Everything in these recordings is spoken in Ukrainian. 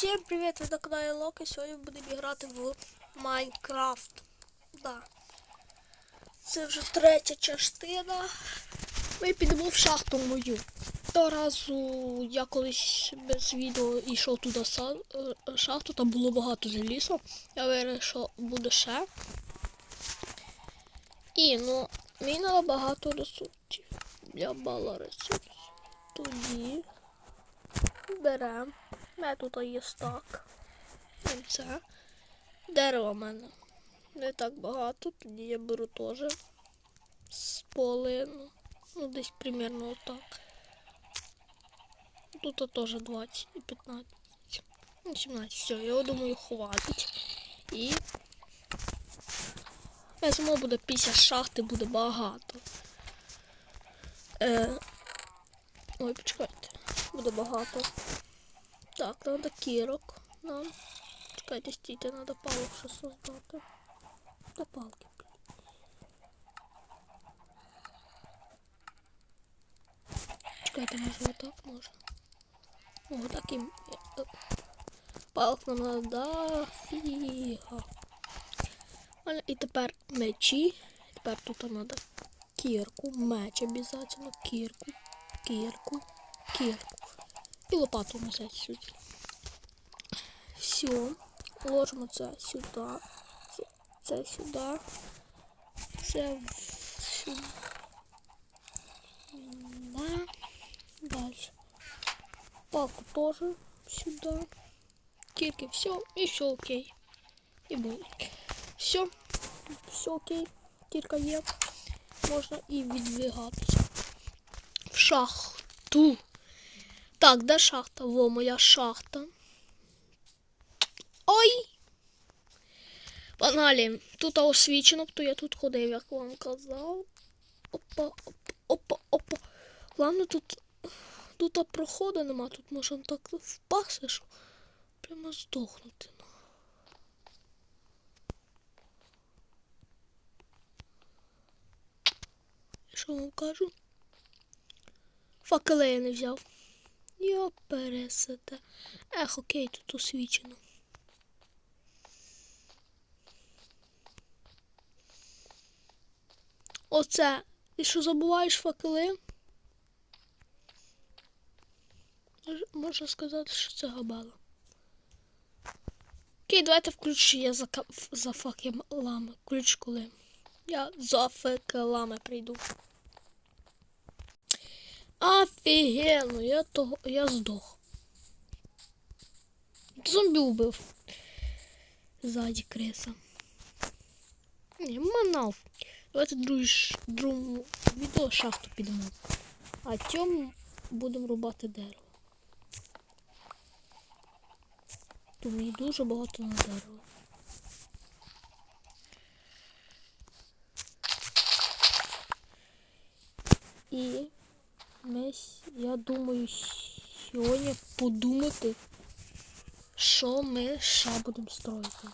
Всем привет, ви на каналі Лок, і сьогодні будемо грати в Майнкрафт. Да. Це вже третя частина. Ми підемо в шахту мою. Того разу я колись без відео йшов туди е, шахту, там було багато желізу. Я вирішив, що буде ще. І ну, мені багато ресурсів. Я мало ресурсів. Тоді беремо. У мене тут є стак. Це. Дерева в мене. Не так багато, тоді я беру теж з половину. Ну, десь примерно отак. Тут теж 20 і 15. Ну, 17. Все, я думаю, хватить. І я знову буде після шахти, буде багато. Е... Ой, почекайте. Буде багато. Так, надо кірок нам. Чекайте, стійте, надо палок ще создати. До палки. Чекайте, може отак можна. О, так і... е, Палок нам надо фіга. Вон- І тепер мечі. Тепер тут треба кірку, меч обов'язково, кірку, кірку, кірку. І лопату взяти сюди. Все. Ложимо це сюди. Це, це сюди. Це в- сюди. Да. Дальше. Палку тоже сюда. Кирки, все. И все окей. И будет. Все. Все окей. Кирка є. Можна і відвигатися. В шахту. Так, де шахта? Во, моя шахта. Ой! Погнали. Тут освічено, то я тут ходив, як вам казав. Опа, опа, опа, опа. Главное, тут, тут проходу нема, тут можна так впасти, що прямо здохнути. ну. Що вам кажу? Факели я не взяв. Йо, пересете. Ех, окей, тут освічено. Оце. Ти що забуваєш факели? Можна сказати, що це габела. Окей, давайте включу я за, за факелами. Ключ коли. Я за факелами прийду. Офігенно, я того. я здох. Зомбі убив. Ззаді криса. Ні, манав. Давайте другому відео шахту підемо. А цьому будемо рубати дерево. Тут мені дуже багато на дерево. І я думаю, сьогодні подумати, що ми ще будемо строїти.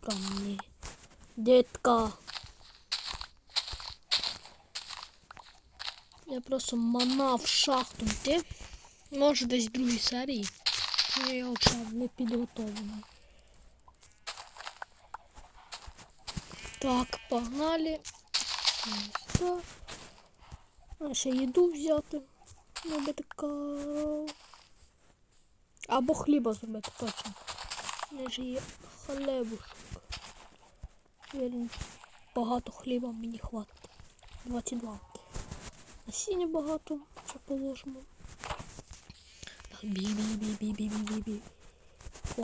Ко мне. Детка. Я просто манав шахту йти. Може десь в другій серії. Ну, Я вже не підготовлений. Так, погнали. Так. А ще їду взяти. Набити коров. Або хліба зробити точно. Не ж є хлебушок. Вірно, багато хліба мені хватить. 22. Насіння багато, що положимо. Бі-бі-бі-бі-бі-бі-бі. О,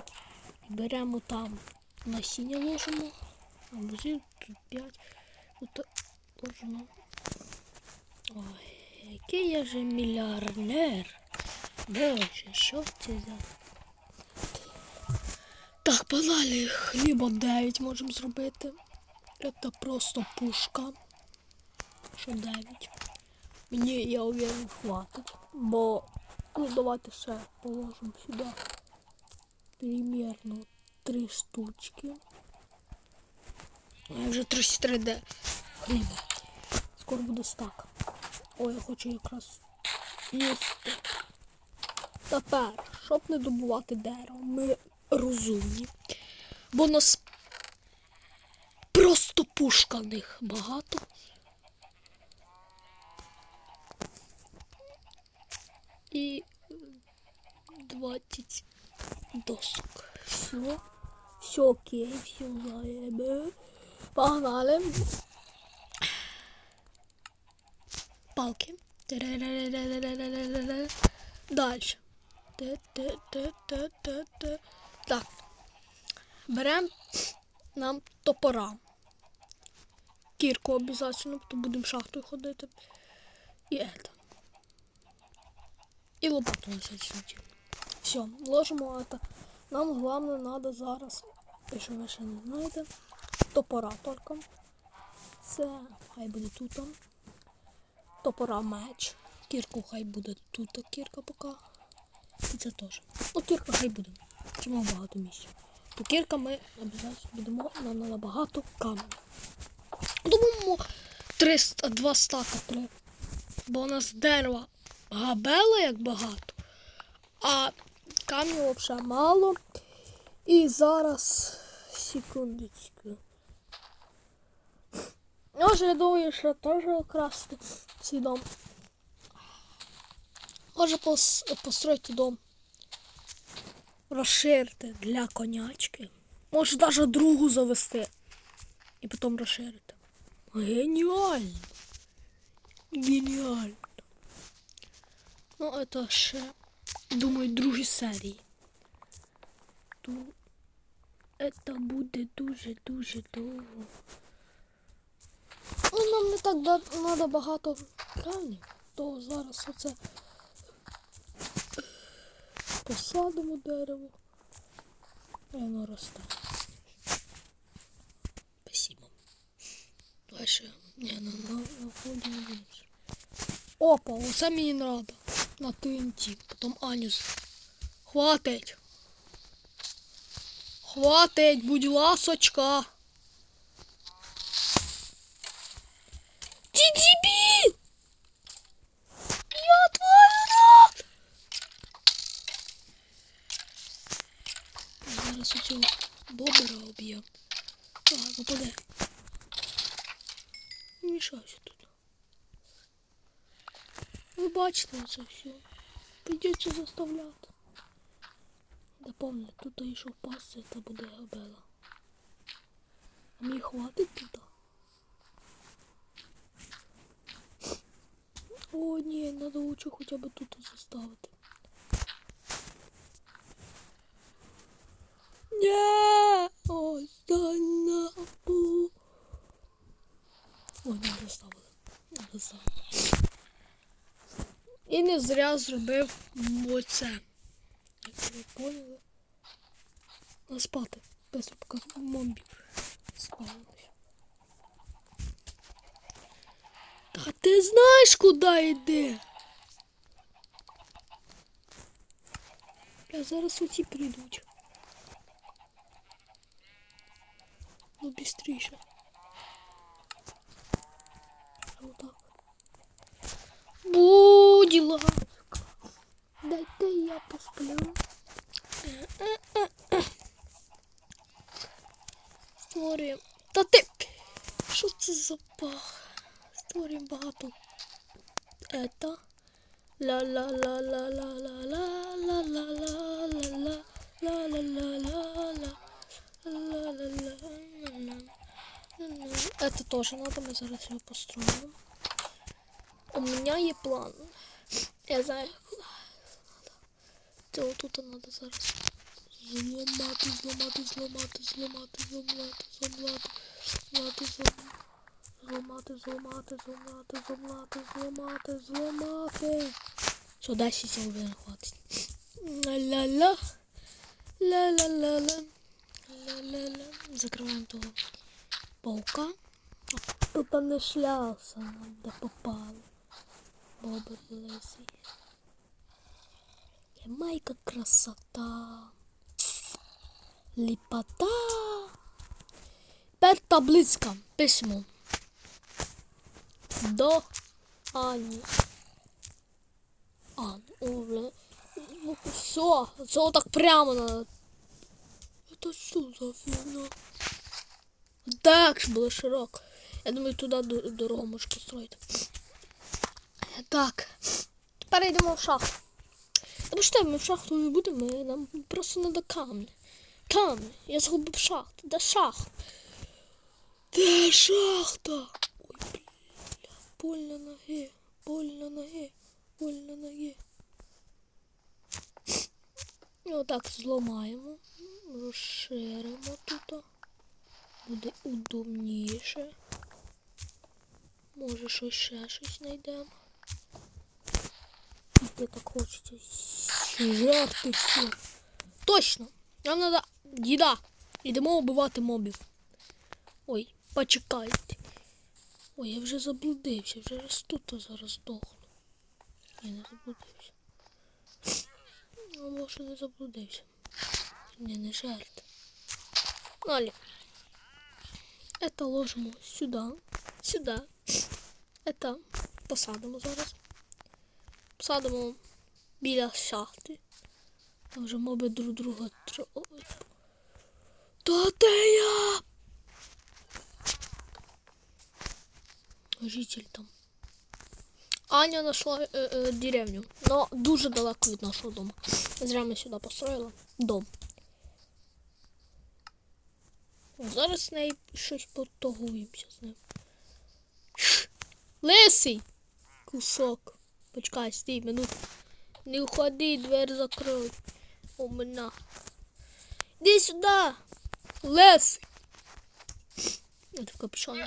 беремо там насіння ложимо. А музей тут 5. Тут ложимо. Ой, який я же мільярдер. Боже, що це за... Так, погнали, хліба 9 можемо зробити. Це просто пушка. Що 9. Мені, я уверен, хватить. Бо, ну давайте ще положимо сюди. Примерно 3 штучки. А вже 33 де хліба. Скоро буде стак. Ой, я хочу якраз їсти. Тепер, щоб не добувати дерево, ми розумні. Бо нас просто пушканих багато. І 20 досок. Все. Все окей, все знаємо. Погнали. Палки. Дальше. Так. Беремо нам топора. Кірку обов'язково, то будемо шахтою ходити. І это. І лопату на сьогодні. Все, ложимо это. Нам головне надо зараз, якщо ви ще не знаєте, топора тільки. Це хай буде тут. Топора меч. Кірку хай буде тут, кірка поки. І це теж. Ну, кірка хай буде. Чому багато місця. То кірка ми обов'язково будемо на набагато камінь. Думаємо 300, 2 стака треба. Бо у нас дерева габела як багато, а камню взагалі мало. І зараз секундочку. Може, я думаю, що теж красти цей дом. Може пос, построїти дом. Розширити для конячки. Може навіть другу завести. І потім розширити. Геніально. Геніально. Ну, это ще, думаю, другі серії. То это буде дуже-дуже довго. Ну, нам не так треба багато камнів, то зараз оце посадимо дерево. І воно росте. Спасибо. Дальше. Не, на, вході не будемо. Опа, оце мені треба. На ТНТ. Потім Анюс. Хватить. Хватить, будь ласочка. Ти дебіл! Я твою рот! Зараз цього бобера об'єм. А, ну подай. Не мішайся тут. Ви бачите це все. Придеться заставляти. Да помни, тут і що впасти, це буде габела. А мені хватить тут? О, ні, треба лучше хоча б тут заставити. Ні! Ось да нахуй. Ой, не заставили. Не заставили. Зря зробив оце. Ви поняли? На спати. Без показу мобів. Спали. Та ти знаєш, куди йде? Я зараз оці прийдуть. Ну, бістріше. Отак. Будь ласка. Дайте я посплю. Створюємо. Та ти. Що це за пах? Створюємо багато. Это. ла ла ла ла ла ла ла ла ла ла ла ла ла ла ла ла ла ла ла Это тоже надо, мы зараз его построим. У меня є план. Я знаю, куди. Це отут треба зараз зламати, зламати, зламати, зламати, зламати, зламати, зламати, зламати, зламати, зламати, зламати, зламати, зламати. Що, 10 хвилин хватить. Ла-ла-ла. Ла-ла-ла-ла. Ла-ла-ла. Закриваємо того паука. Тут не шлявся, де бобр лисий. Майка красота. Липота Пять таблицька. письмо. До Ані. А, ну, бля. Ну, все, все так прямо надо. Это ну, что за фигня? Так же было широко. Я думаю, туда дорогу можно строить. Так. Тепер йдемо в шахту. Тому що ми в шахту не будемо, нам просто треба камінь. Камінь. Я згубив шахту. Де шахта? Де шахта? Ой, бля. Больно ноги. Больно ноги. Больно ноги. І отак зламаємо. Розширимо тут. Буде удобніше. Може щось ще щось знайдемо. Де так хочеться жерти все. Точно! Нам треба їда. Йдемо вбивати мобів. Ой, почекайте. Ой, я вже заблудився, вже раз тут зараз здохну. Я не заблудився. А може не заблудився. Ні, не жарт. Далі. Это ложимо сюди. Сюди. Это посадимо зараз. Посадимо біля шахти. Там вже моби друг друга троють. Та де я? Житель там. Аня знайшла е, е, деревню, но дуже далеко від нашого дому. Зря ми сюди построїли дом. Зараз з нею щось поторгуємося з ним. Лисий! Кусок. Почекай, стій, минуту. Не уходи, двері закрой. У мене. Іди сюди! Лисий! Я в капюшоні.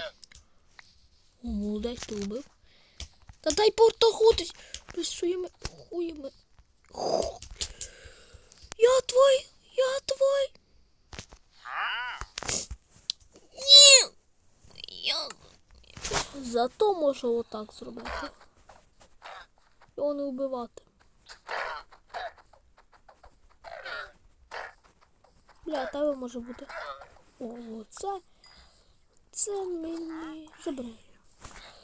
О, молодець, ти убив. Та дай портохутись ви своїми хуями. Я твой, я твой. Ні. Я... Зато можу отак зробити. Його не вбивати. Бля, тебе може бути. О, це. Це мені забирай.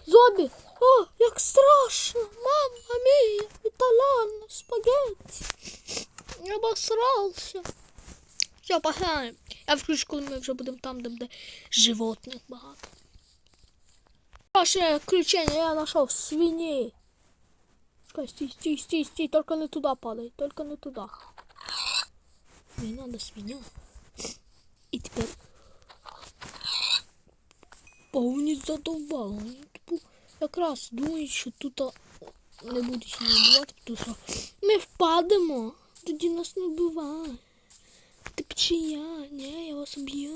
Зомбі! О, як страшно! Мама мія! Італіан, спагетті! Я обосрався. Все, погнали. Я включу, коли ми вже будемо там, де буде животних багато. Ваше включення я знайшов свині. Чекай, стій, стій, стій, стій, тільки не туди падай, тільки не туди. Мені треба свиня. І тепер повні типу якраз думають, що тут не будуть її вбивати, тому що ми впадемо, тоді нас не вбивають. Ти пчия, ні, я вас б'ю.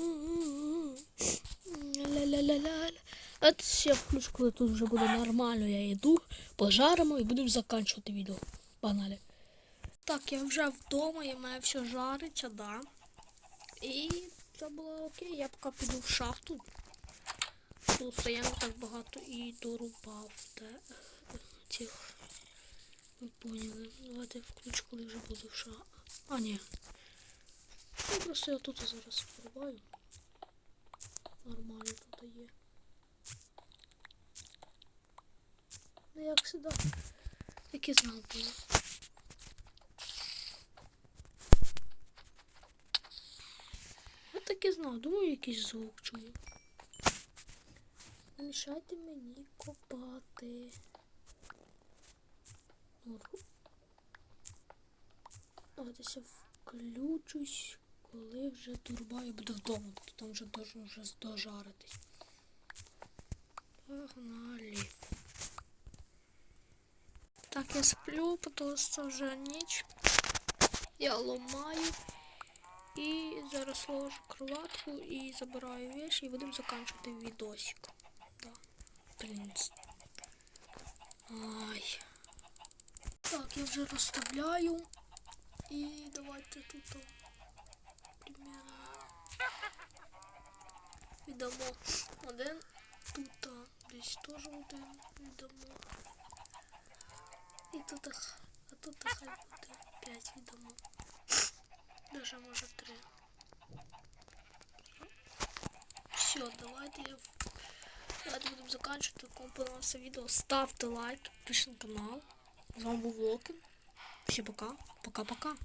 Ля-ля-ля-ля-ля. От ще включу, коли тут вже буде нормально, я йду, пожаримо і будемо закінчувати відео. Погнали. Так, я вже вдома, і має все жариться, да. І це було окей, я поки піду в шахту. Тут я не так багато і дорубав де цих. Ви поняли. Давайте я включу, коли вже буду в ша. А, ні. Ну, просто я тут зараз порубаю. Нормально тут є. Як сюди. Як і знав було. Я так і знав, думаю, якийсь звук чую. Не мішайте мені копати. Давайте включусь, коли вже турба і буде вдома, то там вже должно вже дожаритись. Погнали. Так, я сплю, тому що вже ніч. Я ломаю. І зараз ложу кроватку і забираю вещи і будемо закінчувати відосик. Да. Блін. Ай. Так, я вже розставляю. І давайте тут о, примерно віддамо один. Тут о, десь теж один віддамо. І тут, х- а тут хай буде 5 віддамо. Даже може 3. Все, давайте я в- Давайте будемо закінчувати. Кому понравилося відео, ставте лайк, підпишіть на канал. З вами був Локін. Всім пока. Пока-пока.